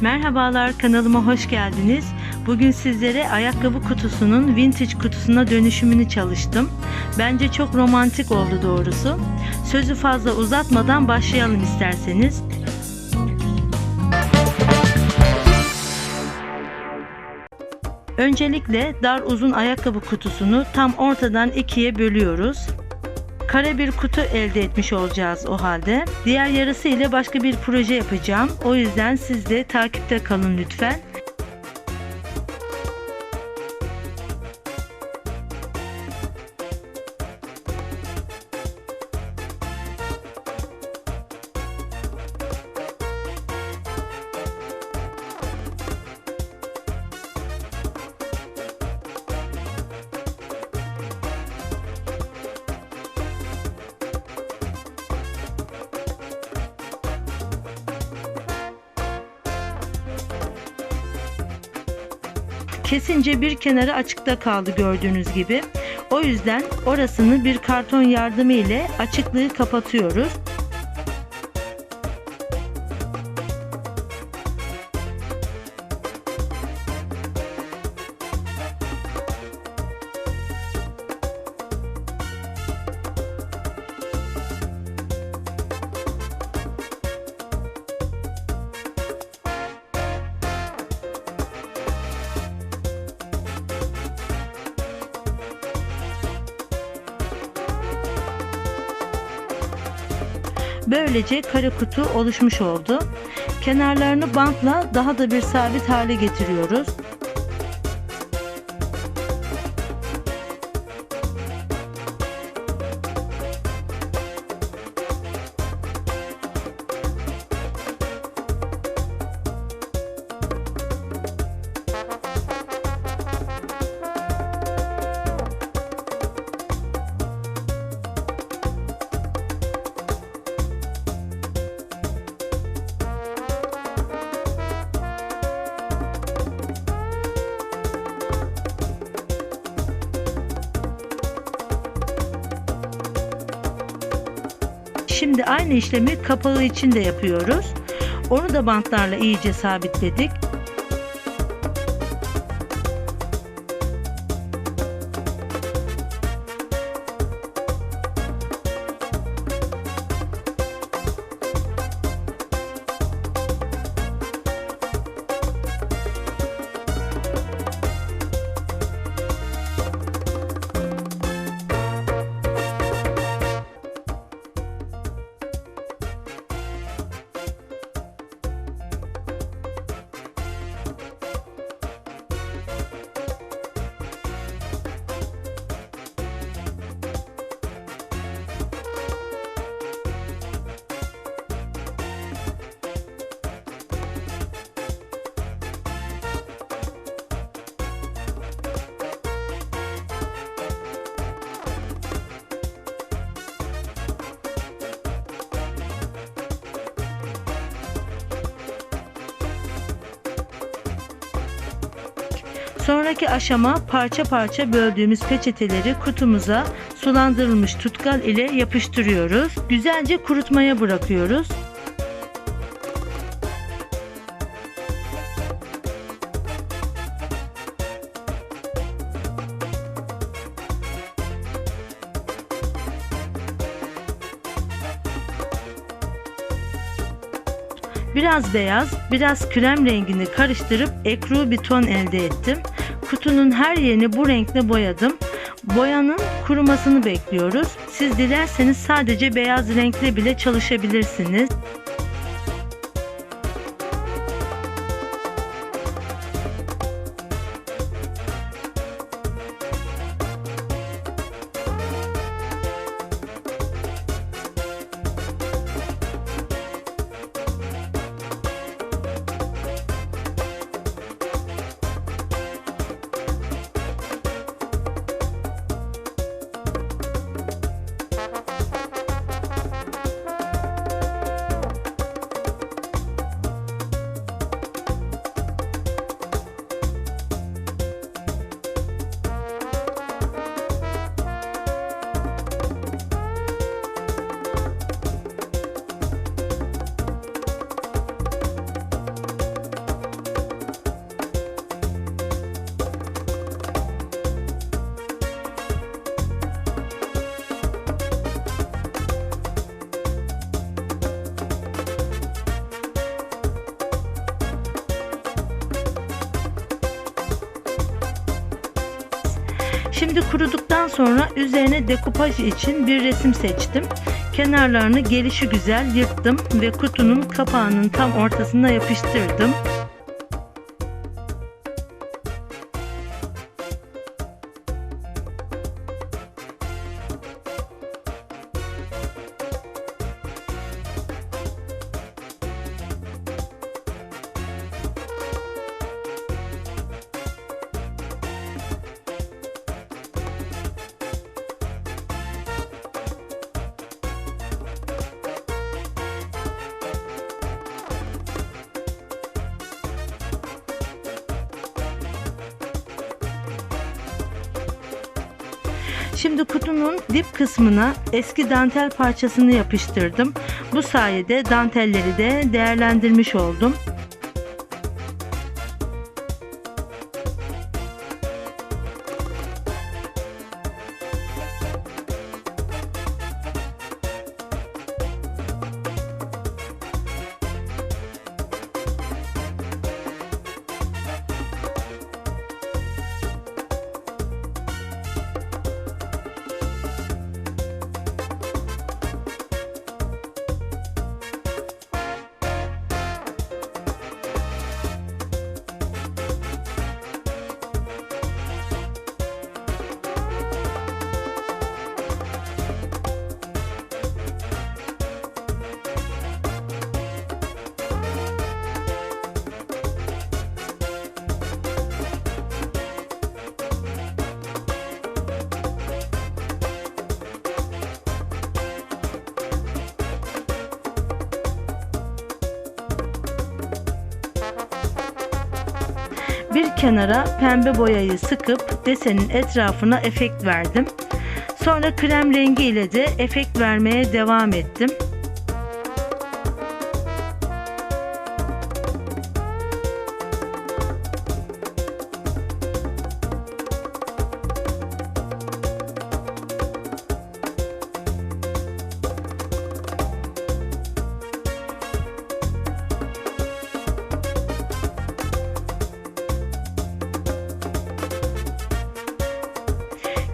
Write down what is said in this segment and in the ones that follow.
Merhabalar kanalıma hoş geldiniz. Bugün sizlere ayakkabı kutusunun vintage kutusuna dönüşümünü çalıştım. Bence çok romantik oldu doğrusu. Sözü fazla uzatmadan başlayalım isterseniz. Öncelikle dar uzun ayakkabı kutusunu tam ortadan ikiye bölüyoruz. Kare bir kutu elde etmiş olacağız o halde. Diğer yarısı ile başka bir proje yapacağım. O yüzden siz de takipte kalın lütfen. Kesince bir kenarı açıkta kaldı gördüğünüz gibi. O yüzden orasını bir karton yardımı ile açıklığı kapatıyoruz. Böylece kare kutu oluşmuş oldu. Kenarlarını bantla daha da bir sabit hale getiriyoruz. Şimdi aynı işlemi kapağı için de yapıyoruz. Onu da bantlarla iyice sabitledik. Sonraki aşama parça parça böldüğümüz peçeteleri kutumuza sulandırılmış tutkal ile yapıştırıyoruz. Güzelce kurutmaya bırakıyoruz. Biraz beyaz, biraz krem rengini karıştırıp ekru bir ton elde ettim. Kutunun her yerini bu renkle boyadım. Boyanın kurumasını bekliyoruz. Siz dilerseniz sadece beyaz renkle bile çalışabilirsiniz. Şimdi kuruduktan sonra üzerine dekupaj için bir resim seçtim. Kenarlarını gelişi güzel yırttım ve kutunun kapağının tam ortasına yapıştırdım. Şimdi kutunun dip kısmına eski dantel parçasını yapıştırdım. Bu sayede dantelleri de değerlendirmiş oldum. Kenara pembe boyayı sıkıp desenin etrafına efekt verdim. Sonra krem rengi ile de efekt vermeye devam ettim.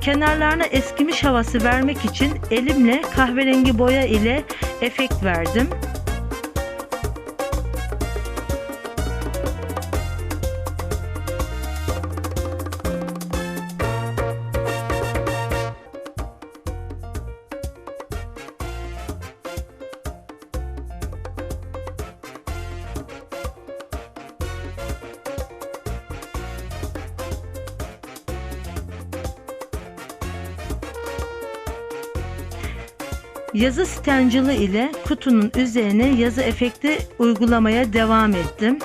Kenarlarına eskimiş havası vermek için elimle kahverengi boya ile efekt verdim. Yazı stencili ile kutunun üzerine yazı efekti uygulamaya devam ettim.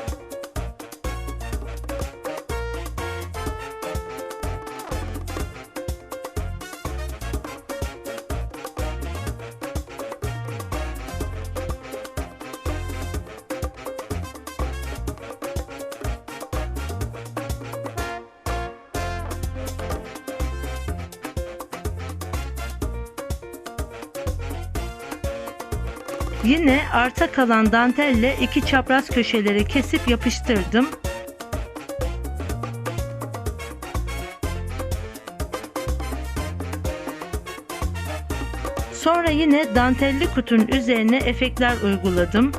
Yine arta kalan dantelle iki çapraz köşeleri kesip yapıştırdım. Sonra yine dantelli kutunun üzerine efektler uyguladım.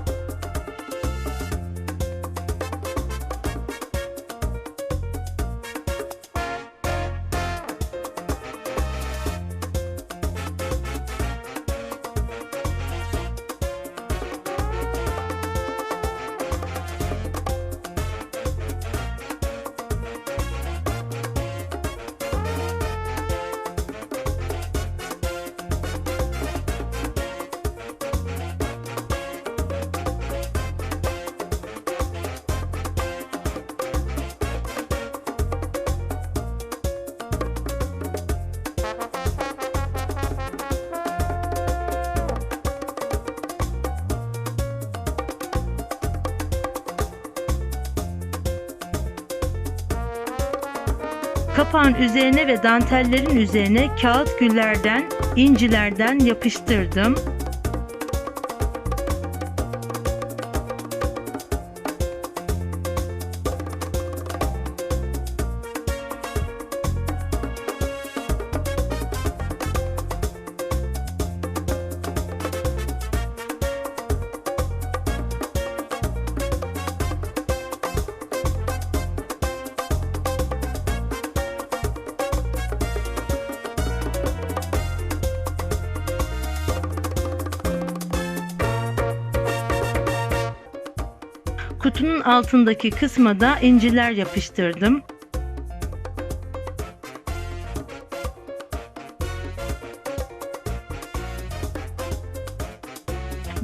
Kapağın üzerine ve dantellerin üzerine kağıt güllerden, incilerden yapıştırdım. Kutunun altındaki kısma da inciler yapıştırdım.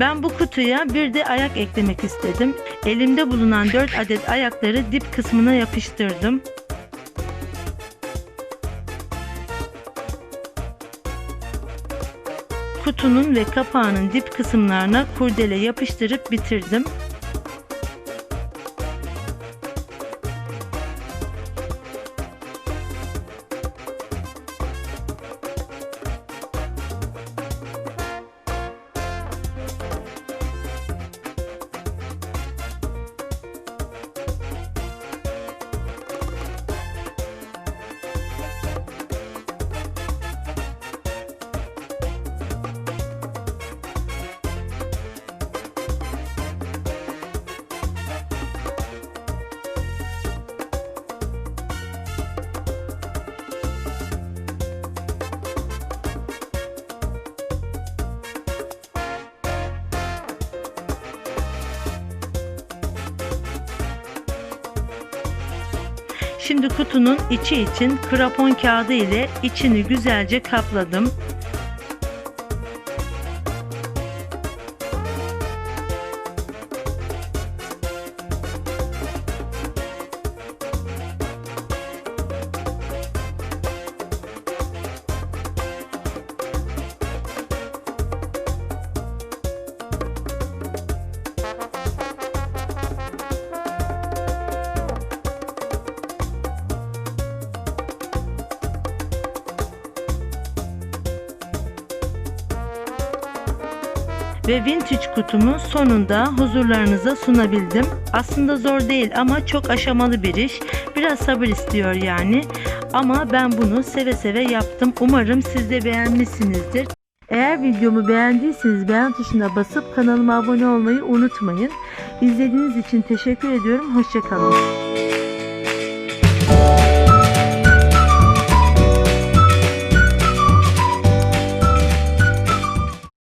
Ben bu kutuya bir de ayak eklemek istedim. Elimde bulunan 4 adet ayakları dip kısmına yapıştırdım. Kutunun ve kapağının dip kısımlarına kurdele yapıştırıp bitirdim. Şimdi kutunun içi için krapon kağıdı ile içini güzelce kapladım. Ve vintage kutumu sonunda huzurlarınıza sunabildim. Aslında zor değil ama çok aşamalı bir iş. Biraz sabır istiyor yani. Ama ben bunu seve seve yaptım. Umarım siz de beğenmişsinizdir. Eğer videomu beğendiyseniz beğen tuşuna basıp kanalıma abone olmayı unutmayın. İzlediğiniz için teşekkür ediyorum. Hoşçakalın.